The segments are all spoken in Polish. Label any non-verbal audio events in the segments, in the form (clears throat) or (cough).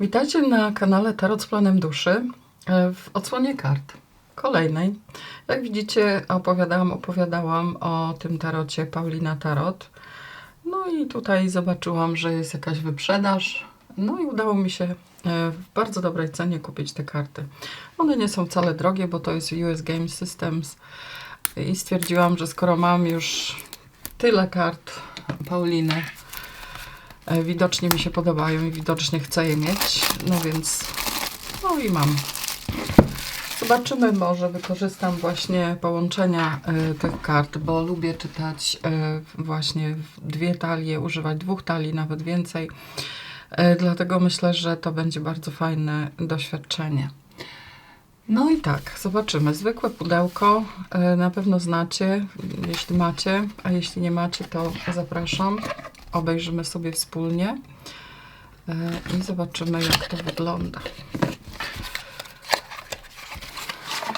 Witajcie na kanale Tarot z Planem Duszy e, w odsłonie kart kolejnej. Jak widzicie, opowiadałam, opowiadałam o tym tarocie Paulina Tarot. No i tutaj zobaczyłam, że jest jakaś wyprzedaż. No i udało mi się e, w bardzo dobrej cenie kupić te karty. One nie są wcale drogie, bo to jest US Game Systems. I stwierdziłam, że skoro mam już tyle kart Pauliny, Widocznie mi się podobają i widocznie chcę je mieć. No więc, no i mam. Zobaczymy, może wykorzystam właśnie połączenia e, tych kart, bo lubię czytać e, właśnie dwie talie, używać dwóch talii, nawet więcej. E, dlatego myślę, że to będzie bardzo fajne doświadczenie. No i tak, zobaczymy. Zwykłe pudełko e, na pewno znacie, jeśli macie, a jeśli nie macie, to zapraszam. Obejrzymy sobie wspólnie e, i zobaczymy, jak to wygląda.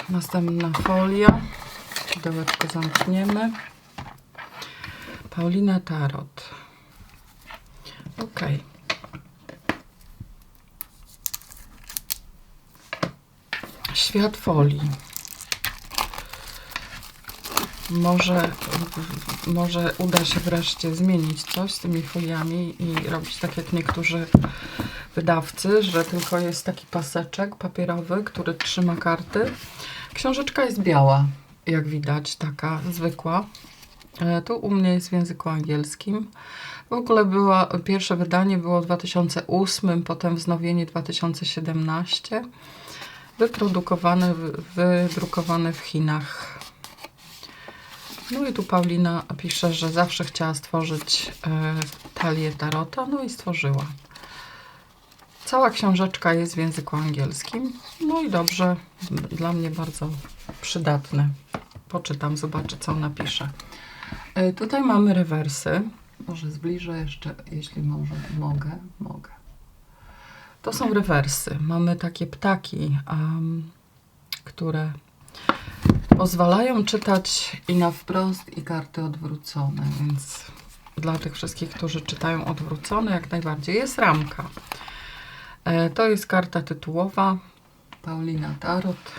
Następna folia. Pudełeczko zamkniemy. Paulina Tarot. Ok. Świat folii. Może, może uda się wreszcie zmienić coś z tymi foliami i robić tak jak niektórzy wydawcy, że tylko jest taki paseczek papierowy, który trzyma karty. Książeczka jest biała, jak widać, taka zwykła. E, Tu u mnie jest w języku angielskim. W ogóle była, pierwsze wydanie było w 2008, potem wznowienie 2017. Wyprodukowane, wy- wydrukowane w Chinach. No i tu Paulina pisze, że zawsze chciała stworzyć e, talię tarota, no i stworzyła. Cała książeczka jest w języku angielskim. No i dobrze, dla mnie bardzo przydatne. Poczytam, zobaczę co ona pisze. E, tutaj mamy rewersy. Może zbliżę jeszcze, jeśli może, mogę, mogę. To są rewersy. Mamy takie ptaki, am, które pozwalają czytać i na wprost, i karty odwrócone, więc dla tych wszystkich, którzy czytają odwrócone, jak najbardziej jest ramka. E, to jest karta tytułowa Paulina Tarot.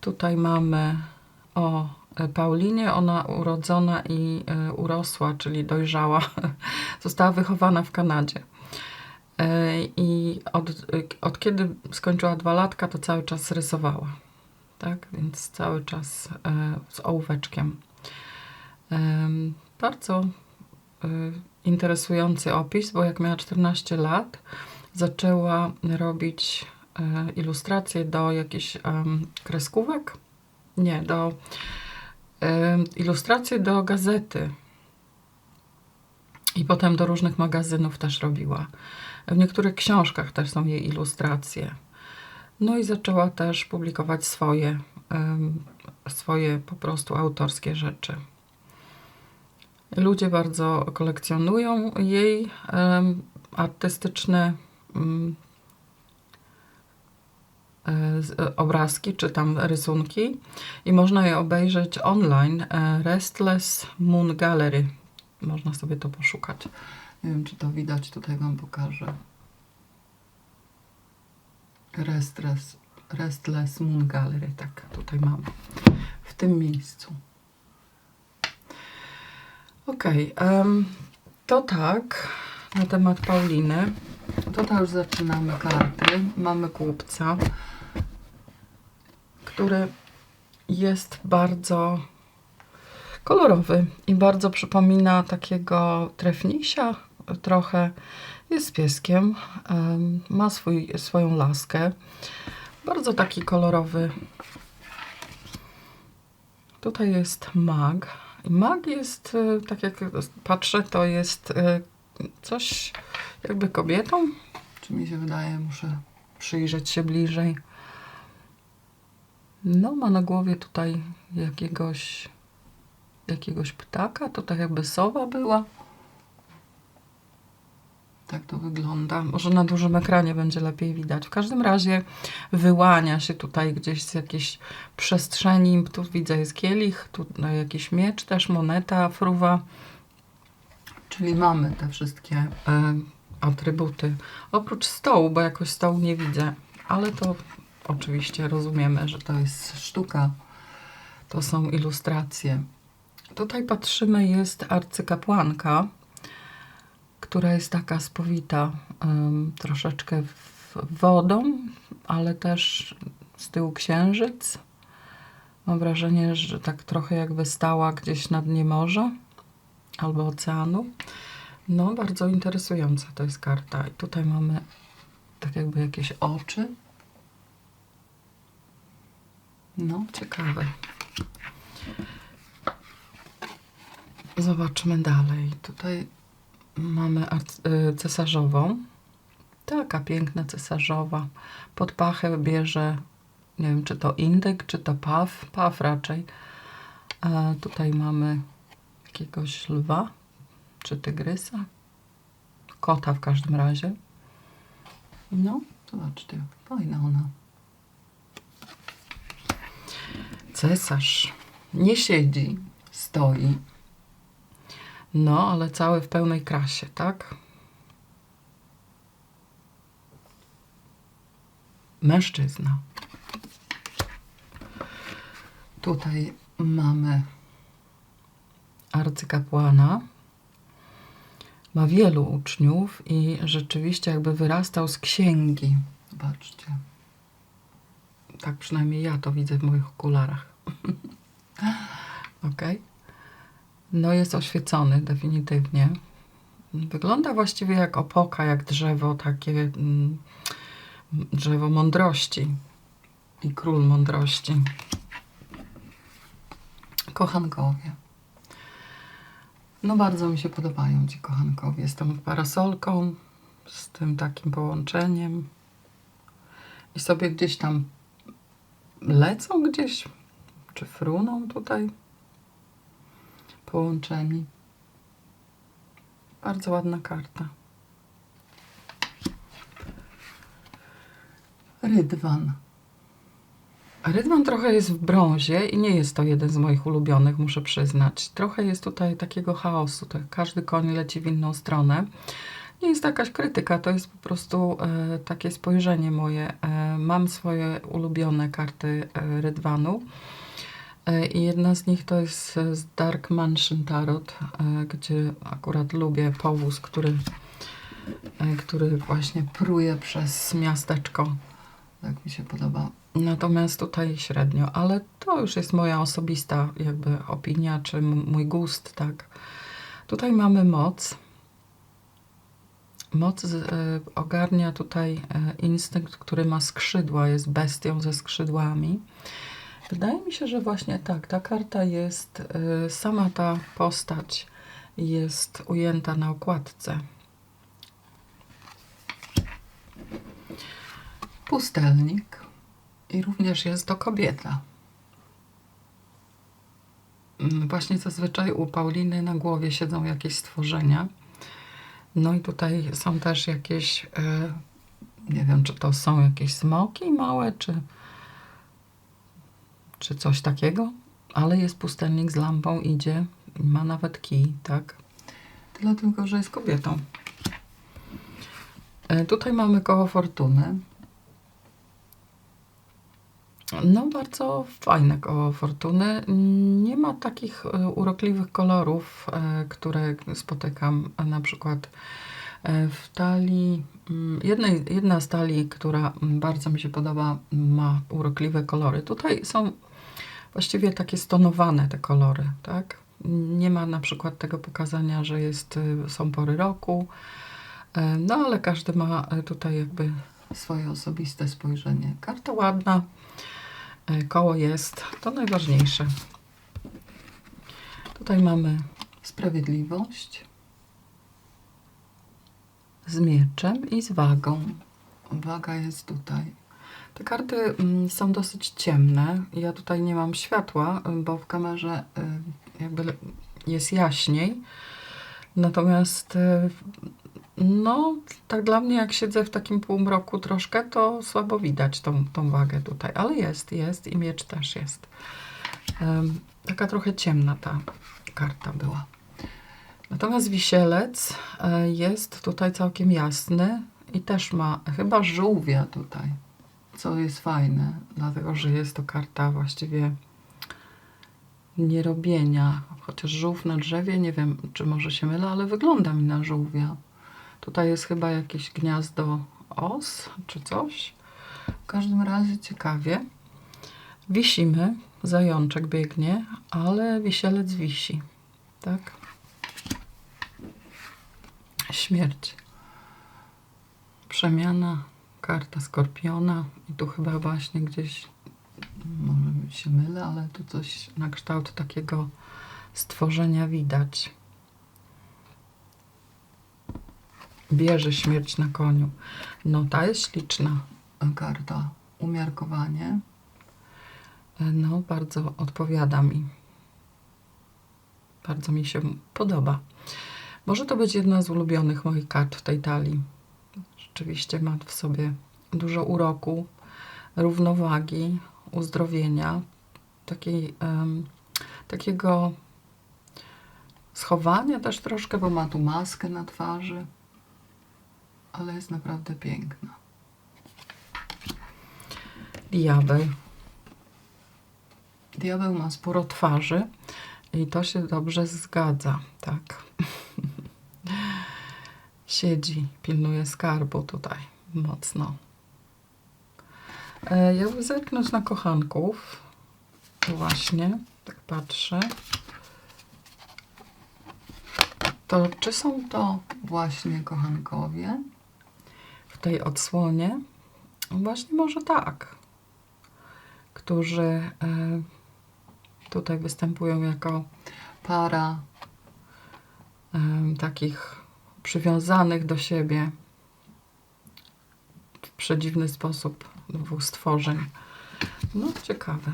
Tutaj mamy o e, Paulinie. Ona urodzona i e, urosła, czyli dojrzała. (laughs) Została wychowana w Kanadzie. I od, od kiedy skończyła dwa latka, to cały czas rysowała. Tak, więc cały czas e, z ołóweczkiem. Em, bardzo e, interesujący opis, bo jak miała 14 lat, zaczęła robić e, ilustracje do jakichś kreskówek. Nie, do ilustracje do gazety. I potem do różnych magazynów też robiła. W niektórych książkach też są jej ilustracje. No i zaczęła też publikować swoje, swoje po prostu autorskie rzeczy. Ludzie bardzo kolekcjonują jej artystyczne mm, e, e, obrazki czy tam rysunki i można je obejrzeć online. e, Restless Moon Gallery. Można sobie to poszukać. Nie wiem, czy to widać, tutaj Wam pokażę. Restless, Restless Moon Gallery, tak, tutaj mamy. W tym miejscu. Okej, em, to tak na temat Pauliny. To to już zaczynamy karty. Mamy kupca, który jest bardzo kolorowy i bardzo przypomina takiego trefnisia trochę. Jest pieskiem, em, ma swój, swoją laskę. Bardzo taki kolorowy. Tutaj jest mag. Mag jest, e, tak jak patrzę, to jest e, coś jakby kobietą. Czy mi się wydaje, muszę przyjrzeć się bliżej. No, ma na głowie tutaj jakiegoś jakiegoś ptaka. To tak jakby sowa była. Tak to wygląda. Może na dużym ekranie będzie lepiej widać. W każdym razie wyłania się tutaj gdzieś z jakiejś przestrzeni. Tu widzę jest kielich, tu no, jakiś miecz też, moneta, fruwa. Czyli mamy te wszystkie e, atrybuty. Oprócz stołu, bo jakoś stołu nie widzę, ale to oczywiście rozumiemy, że to jest sztuka. To są ilustracje. Tutaj patrzymy, jest arcykapłanka, która jest taka spowita em, troszeczkę wodą, ale też z tyłu księżyc. Mam wrażenie, że tak trochę jakby stała gdzieś na dnie morza albo oceanu. No, bardzo interesująca to jest karta. I tutaj mamy tak jakby jakieś oczy. No, ciekawe. Zobaczmy dalej. Tutaj mamy y, cesarzową. Taka piękna cesarzowa. Pod pachę bierze, nie wiem czy to indyk, czy to paw. Paw raczej. A tutaj mamy jakiegoś lwa, czy tygrysa. Kota w każdym razie. No, zobaczcie, fajna ona. Cesarz nie siedzi, stoi. No, ale cały w pełnej krasie, tak? Mężczyzna. Tutaj mamy arcykapłana. Ma wielu uczniów i rzeczywiście jakby wyrastał z księgi. Zobaczcie. Tak przynajmniej ja to widzę w moich okularach. (laughs) ok. No jest oświecony definitywnie. Wygląda właściwie jak opoka, jak drzewo, takie mm, drzewo mądrości i król mądrości. Kochankowie. No bardzo mi się podobają ci kochankowie tą parasolką, z tym takim połączeniem. I sobie gdzieś tam lecą gdzieś, czy fruną tutaj połączeni. Bardzo ładna karta. Rydwan. Rydwan trochę jest w brązie i nie jest to jeden z moich ulubionych, muszę przyznać. Trochę jest tutaj takiego chaosu, tak każdy koń leci w inną stronę. Nie jest to jakaś krytyka, to jest po prostu e, takie spojrzenie moje. E, mam swoje ulubione karty e, Rydwanu. E, I jedna z nich to jest z Dark Mansion Tarot, e, gdzie akurat lubię powóz, który, e, który właśnie pruje przez miasteczko. Tak mi się podoba. Natomiast tutaj średnio, ale to już jest moja osobista jakby opinia, czy mój gust, tak. Tutaj mamy moc. Moc e, ogarnia tutaj e, instynkt, który ma skrzydła, jest bestią ze skrzydłami. Wydaje mi się, że właśnie tak, ta karta jest, y, sama ta postać jest ujęta na okładce. Pustelnik i również jest to kobieta. Mm, Właśnie zazwyczaj u Pauliny na głowie siedzą jakieś stworzenia. No i tutaj są też jakieś, e, nie wiem, czy to są jakieś smoki małe, czy, czy coś takiego, ale jest pustelnik z lampą, idzie ma nawet kij, tak? Tyle tylko, że jest kobietą. E, Tutaj mamy koło fortuny. No, bardzo fajne koło fortuny. Nie ma takich e, urokliwych kolorów, e, które spotykam na przykład w talii. mm, Jednej, jedna z talii, która mm, bardzo mi się podoba, ma urokliwe kolory. Tutaj są właściwie takie stonowane te kolory, tak? Nie ma na przykład tego pokazania, że jest, y, są pory roku, e, no ale każdy ma e, tutaj jakby swoje osobiste spojrzenie. Karta ładna, e, koło jest, to najważniejsze. Tutaj mamy sprawiedliwość z mieczem i z wagą. Waga jest tutaj. Te karty mm, są dosyć ciemne. Ja tutaj nie mam światła, y, bo w kamerze y, jakby jest jaśniej. Natomiast y, no, tak dla mnie, jak siedzę w takim półmroku troszkę, to słabo widać tą, tą wagę tutaj. Ale jest, jest i miecz też jest. Taka trochę ciemna ta karta była. Natomiast wisielec e, jest tutaj całkiem jasny i też ma chyba żółwia tutaj, co jest fajne, dlatego że jest to karta właściwie nierobienia. Chociaż żółw na drzewie, nie wiem czy może się mylę, ale wygląda mi na żółwia. Tutaj jest chyba jakieś gniazdo os czy coś. W każdym razie ciekawie. Wisimy, zajączek biegnie, ale wisielec wisi. Tak? Śmierć. Przemiana, karta skorpiona i tu chyba właśnie gdzieś, może się mylę, ale tu coś na kształt takiego stworzenia widać. Bierze śmierć na koniu. No ta jest śliczna karta. Umiarkowanie. No, bardzo odpowiada mi. Bardzo mi się podoba. Może to być jedna z ulubionych moich kart w tej talii. Rzeczywiście ma w sobie dużo uroku, równowagi, uzdrowienia, takiej, em, takiego schowania też troszkę, bo ma tu maskę na twarzy, ale jest naprawdę piękna. Diabeł. Diabeł ma sporo twarzy i to się dobrze zgadza, tak. Siedzi, pilnuje skarbu tutaj mocno. E, Ja bym zerknąć na kochanków. Właśnie, tak patrzę. To czy są to właśnie kochankowie w tej odsłonie? Właśnie może tak. Którzy e, tutaj występują jako para em, takich przywiązanych do siebie w przedziwny sposób dwóch stworzeń. No, ciekawe.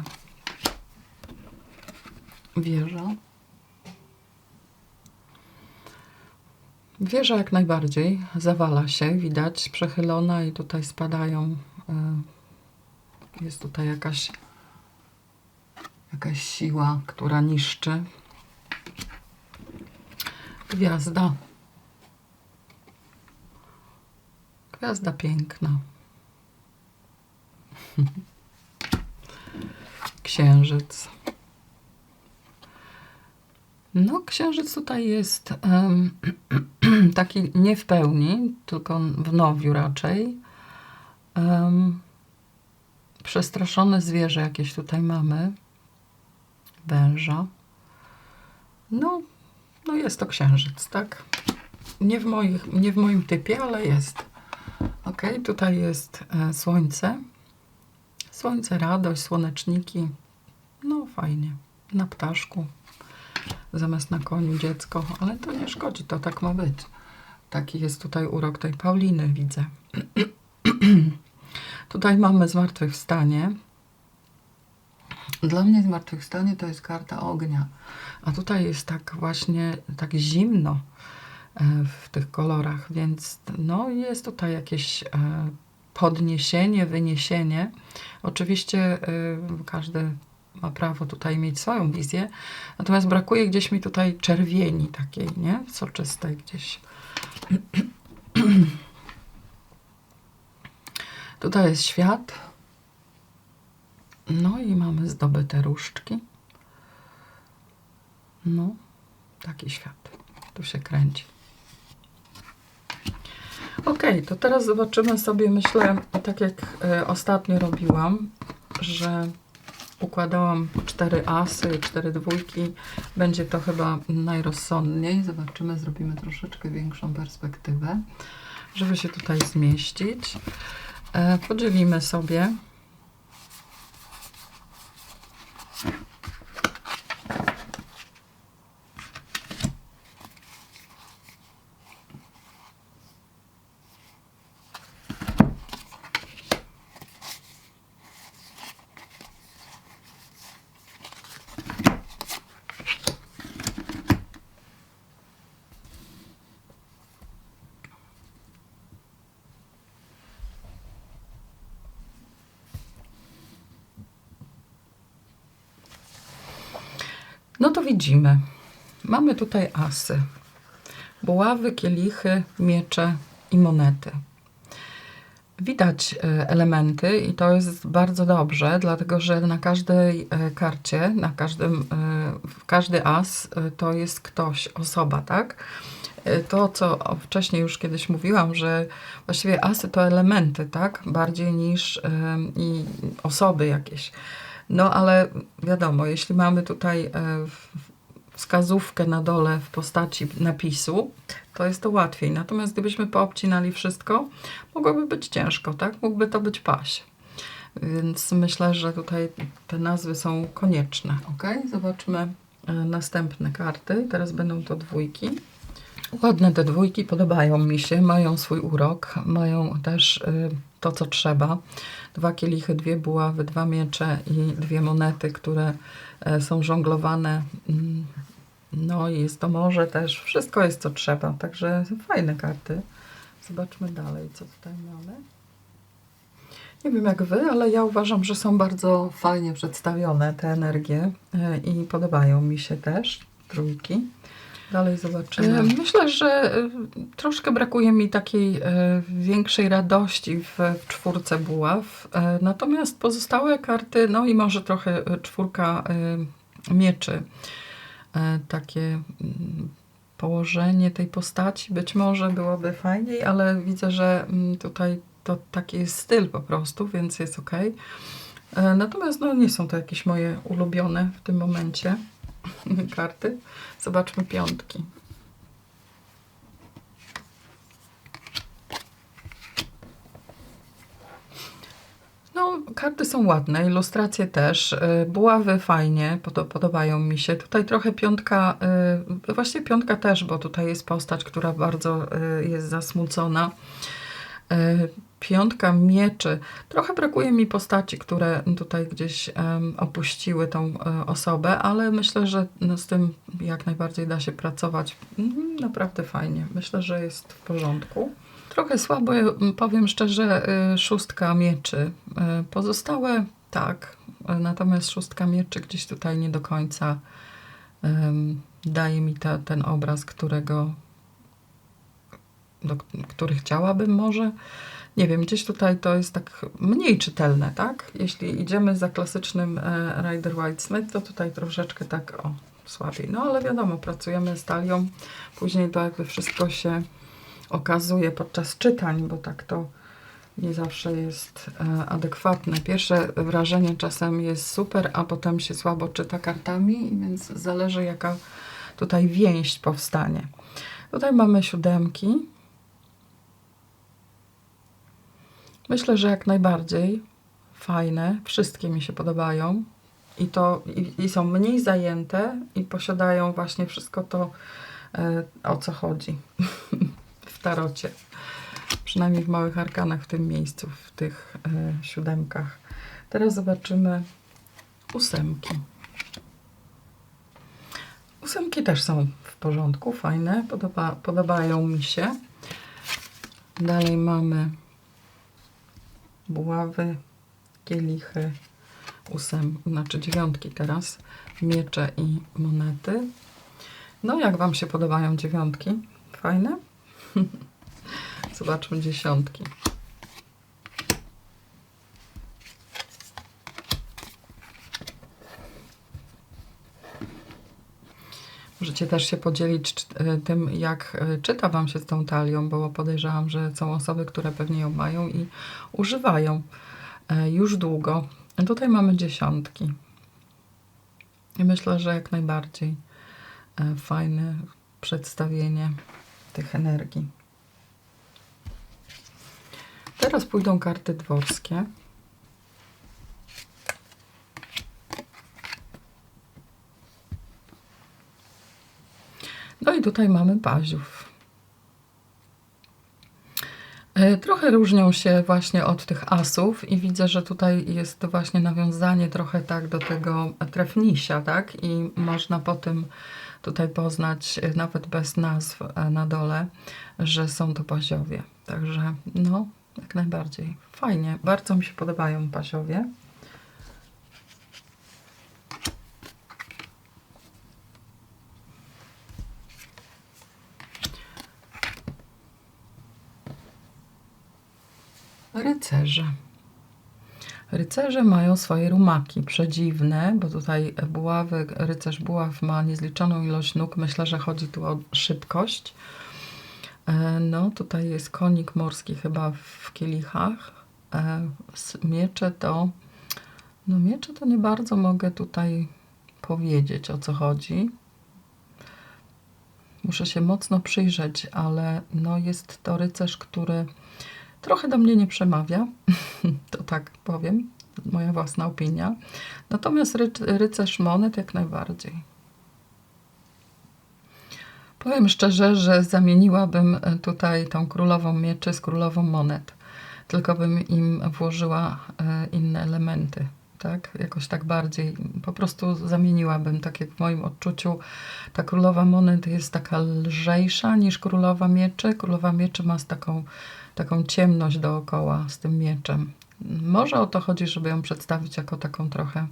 Wieża. Wieża jak najbardziej zawala się, widać, przechylona i tutaj spadają. y, Jest tutaj jakaś jakaś siła, która niszczy. Gwiazda. Gwiazda piękna. (laughs) Księżyc. No, księżyc tutaj jest em, (clears throat) taki nie w pełni, tylko w nowiu raczej. Em, przestraszone zwierzę jakieś tutaj mamy. Węża. No, no jest to księżyc, tak? Nie w, moich, nie w moim typie, ale jest. Ok, tutaj jest e, słońce. Słońce, radość, słoneczniki. No fajnie. Na ptaszku. Zamiast na koniu dziecko, ale to nie szkodzi, to tak ma być. Taki jest tutaj urok tej Pauliny, widzę. (clears throat) tutaj mamy zmartwychwstanie. Dla mnie zmartwychwstanie to jest karta ognia, a tutaj jest tak właśnie tak zimno w tych kolorach, więc no jest tutaj jakieś e, podniesienie, wyniesienie. Oczywiście e, każdy ma prawo tutaj mieć swoją wizję, natomiast brakuje gdzieś mi tutaj czerwieni takiej, nie? Soczystej gdzieś. (clears throat) Tutaj jest świat. No i mamy zdobyte różdżki. No, taki świat. Tu się kręci. Ok, to teraz zobaczymy sobie, myślę, tak jak e, ostatnio robiłam, że układałam cztery asy, cztery dwójki. Będzie to chyba najrozsądniej. Zobaczymy, zrobimy troszeczkę większą perspektywę, żeby się tutaj zmieścić. E, podzielimy sobie No to widzimy. Mamy tutaj asy. buławy, kielichy, miecze i monety. Widać e, elementy i to jest bardzo dobrze, dlatego że na każdej e, karcie, na każdym, e, w każdy as to jest ktoś, osoba, tak? To, co wcześniej już kiedyś mówiłam, że właściwie asy to elementy, tak? Bardziej niż i osoby jakieś. No ale wiadomo, jeśli mamy tutaj e, wskazówkę na dole w postaci napisu, to jest to łatwiej. Natomiast gdybyśmy poobcinali wszystko, mogłoby być ciężko, tak? Mógłby to być paś. Więc myślę, że tutaj te nazwy są konieczne. Ok, zobaczmy e, następne karty. Teraz będą to dwójki. Ładne te dwójki, podobają mi się, mają swój urok, mają też y, to, co trzeba. Dwa kielichy, dwie buławy, dwa miecze i dwie monety, które e, są żonglowane. Mm, No i jest to morze też, wszystko jest, co trzeba, także fajne karty. Zobaczmy dalej, co tutaj mamy. Nie wiem jak wy, ale ja uważam, że są bardzo fajnie przedstawione te energie e, i podobają mi się też trójki. Dalej zobaczymy. Myślę, że y, troszkę brakuje mi takiej y, większej radości w, czwórce buław. E, Natomiast pozostałe karty, no i może trochę czwórka mieczy. E, Takie mm, położenie tej postaci być może byłoby fajniej, ale widzę, że mm, tutaj to taki jest styl po prostu, więc jest ok. Natomiast no, nie są to jakieś moje ulubione w tym momencie (laughs) karty. Zobaczmy piątki. No, karty są ładne, ilustracje też. y, Buławy fajnie, podo- podobają mi się. Tutaj trochę piątka, y, właściwie piątka też, bo tutaj jest postać, która bardzo y, jest zasmucona. Piątka mieczy. Trochę brakuje mi postaci, które tutaj gdzieś opuściły tą e, osobę, ale myślę, że z tym jak najbardziej da się pracować. Mhm, Naprawdę fajnie. Myślę, że jest w porządku. Trochę słabo, powiem szczerze, y, szóstka mieczy. Y, Pozostałe tak, natomiast szóstka mieczy gdzieś tutaj nie do końca daje mi ta, ten obraz, którego do, który chciałabym może. Nie wiem, gdzieś tutaj to jest tak mniej czytelne, tak? Jeśli idziemy za klasycznym e, Rider White Smith, to tutaj troszeczkę tak o, słabiej. No ale wiadomo, pracujemy z talią, później to jakby wszystko się okazuje podczas czytań, bo tak to nie zawsze jest e, adekwatne. Pierwsze wrażenie czasem jest super, a potem się słabo czyta kartami, więc zależy jaka tutaj więź powstanie. Tutaj mamy siódemki. Myślę, że jak najbardziej fajne. Wszystkie mi się podobają. I, to, i, i są mniej zajęte i posiadają właśnie wszystko to, e, o co chodzi (laughs) w tarocie. Przynajmniej w małych arkanach w tym miejscu, w tych e, siódemkach. Teraz zobaczymy ósemki. Ósemki też są w porządku, fajne, podoba, podobają mi się. Dalej mamy buławy, kielichy, ósem, znaczy dziewiątki teraz, miecze i monety. No, jak Wam się podobają dziewiątki? Fajne? (laughs) Zobaczmy dziesiątki. Możecie też się podzielić e, tym, jak e, czyta Wam się z tą talią, bo podejrzewam, że są osoby, które pewnie ją mają i używają e, już długo. Tutaj mamy dziesiątki. I myślę, że jak najbardziej fajne przedstawienie tych energii. Teraz pójdą karty dworskie. Tutaj mamy paziów. E, Trochę różnią się właśnie od tych asów i widzę, że tutaj jest właśnie nawiązanie trochę tak do tego trefnisia, tak? I można po tym tutaj poznać, e, nawet bez nazw e, na dole, że są to paziowie. Także no, jak najbardziej. Fajnie, bardzo mi się podobają paziowie. Rycerze. Rycerze mają swoje rumaki przedziwne, bo tutaj buławy, rycerz buław ma niezliczoną ilość nóg. Myślę, że chodzi tu o szybkość. E, No, tutaj jest konik morski chyba w kielichach. E, Miecze to... No miecze to nie bardzo mogę tutaj powiedzieć o co chodzi. Muszę się mocno przyjrzeć, ale no jest to rycerz, który trochę do mnie nie przemawia. (laughs) to tak powiem, moja własna opinia. Natomiast ry rycerz monet jak najbardziej. Powiem szczerze, że zamieniłabym e, tutaj tą królową mieczy z królową monet. Tylko bym im włożyła e, inne elementy. Tak, jakoś tak bardziej. Po prostu zamieniłabym, tak jak w moim odczuciu, ta królowa monet jest taka lżejsza niż królowa mieczy. Królowa mieczy ma z taką, taką ciemność dookoła z tym mieczem. Może o to chodzi, żeby ją przedstawić jako taką trochę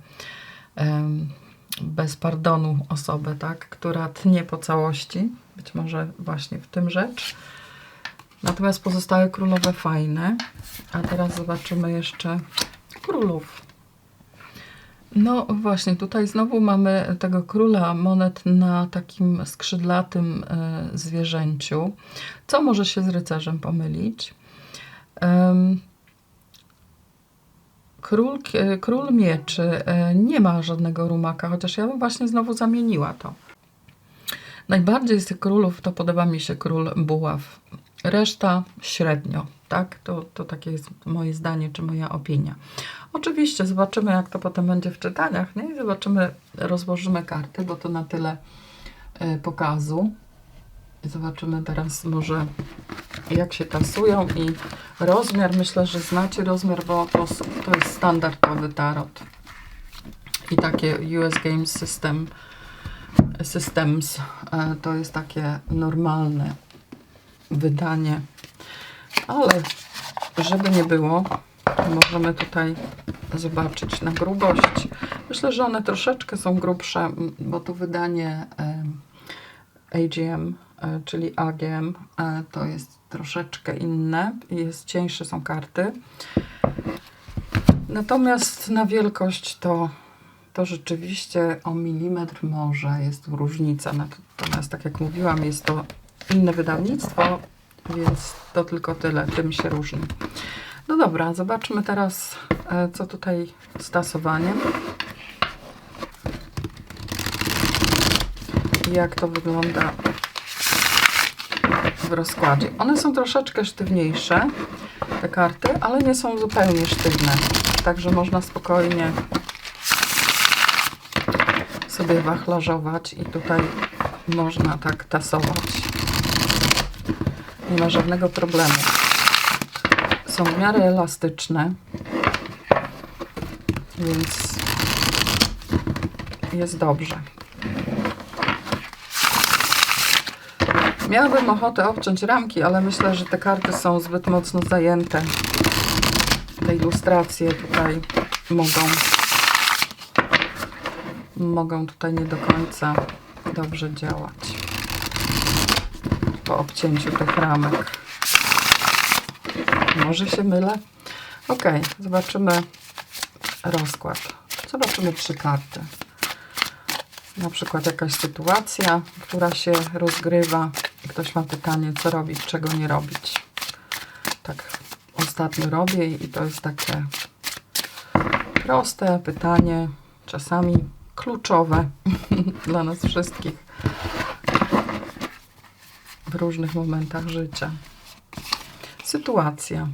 em, bez pardonu osobę, tak, która tnie po całości. Być może właśnie w tym rzecz. Natomiast pozostałe królowe fajne. A teraz zobaczymy jeszcze królów. No właśnie, tutaj znowu mamy tego króla monet na takim skrzydlatym e, zwierzęciu. Co może się z rycerzem pomylić? Król, e, król mieczy e, nie ma żadnego rumaka, chociaż ja bym właśnie znowu zamieniła to. Najbardziej z tych królów to podoba mi się król buław. Reszta średnio, tak? To, to takie jest moje zdanie, czy moja opinia. Oczywiście zobaczymy, jak to potem będzie w czytaniach, nie? I zobaczymy, rozłożymy karty, bo to na tyle e, pokazu. Zobaczymy teraz może, jak się tasują i rozmiar. Myślę, że znacie rozmiar, bo to, to jest standardowy tarot. I takie US Games System Systems e, to jest takie normalne wydanie. Ale żeby nie było, możemy tutaj zobaczyć na grubość. Myślę, że one troszeczkę są grubsze, bo to wydanie AGM, e, czyli AGM, e, to jest troszeczkę inne jest cieńsze są karty. Natomiast na wielkość to, to rzeczywiście o milimetr może jest różnica. Natomiast tak jak mówiłam, jest to inne wydawnictwo, więc to tylko tyle, tym się różni. No dobra, zobaczmy teraz, e, co tutaj z tasowaniem. Jak to wygląda w rozkładzie. One są troszeczkę sztywniejsze, te karty, ale nie są zupełnie sztywne. Także można spokojnie sobie wachlarzować i tutaj można tak tasować. Nie ma żadnego problemu. Są w miarę elastyczne, więc jest dobrze. Miałabym ochotę obciąć ramki, ale myślę, że te karty są zbyt mocno zajęte. Te ilustracje tutaj mogą mogą tutaj nie do końca dobrze działać po obcięciu tych ramek. Może się mylę? Ok, zobaczymy rozkład. Zobaczymy trzy karty. Na przykład jakaś sytuacja, która się rozgrywa. i Ktoś ma pytanie, co robić, czego nie robić. Tak ostatnio robię i to jest takie proste pytanie, czasami kluczowe (laughs) dla nas wszystkich różnych momentach życia. Sytuacja.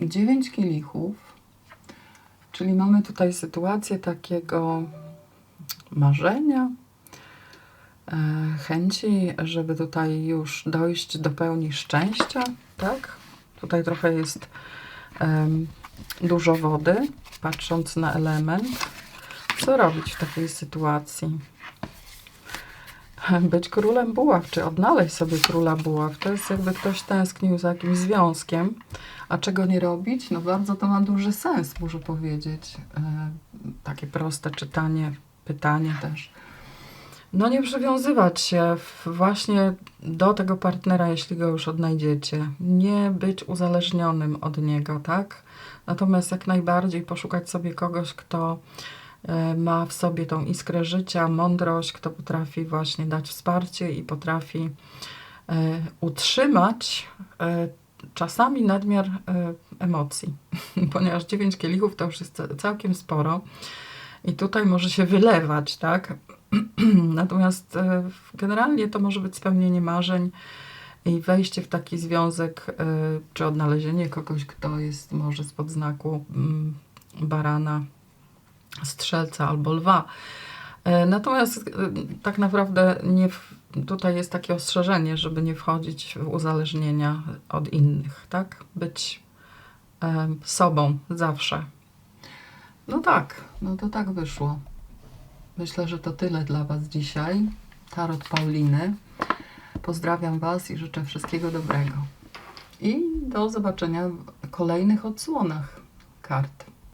Dziewięć kielichów, czyli mamy tutaj sytuację takiego marzenia, e, chęci, żeby tutaj już dojść do pełni szczęścia, tak? Tutaj trochę jest em, dużo wody, patrząc na element. Co robić w takiej sytuacji? (laughs) Być królem buław, czy odnaleźć sobie króla buław. To jest jakby ktoś tęsknił za jakimś związkiem. A czego nie robić? No bardzo to ma duży sens, muszę powiedzieć. E, takie proste czytanie, pytanie też. no nie przywiązywać się właśnie do tego partnera, jeśli go już odnajdziecie. Nie być uzależnionym od niego, tak? Natomiast jak najbardziej poszukać sobie kogoś, kto ma w sobie tą iskrę życia, mądrość, kto potrafi właśnie dać wsparcie i potrafi e, utrzymać e, czasami nadmiar e, emocji, (laughs) ponieważ 9 kielichów to już jest ca- całkiem sporo i tutaj może się wylewać, tak? (clears throat) Natomiast e, generalnie to może być spełnienie marzeń i wejście w taki związek, e, czy odnalezienie kogoś, kto jest może spod znaku mm, barana, strzelca albo lwa. E, Natomiast e, tak naprawdę nie tutaj jest takie ostrzeżenie, żeby nie wchodzić w uzależnienia od innych, tak? Być e, sobą zawsze. No tak, no to tak wyszło. Myślę, że to tyle dla Was dzisiaj. Tarot Pauliny. Pozdrawiam Was i życzę wszystkiego dobrego. I do zobaczenia w kolejnych odsłonach kart.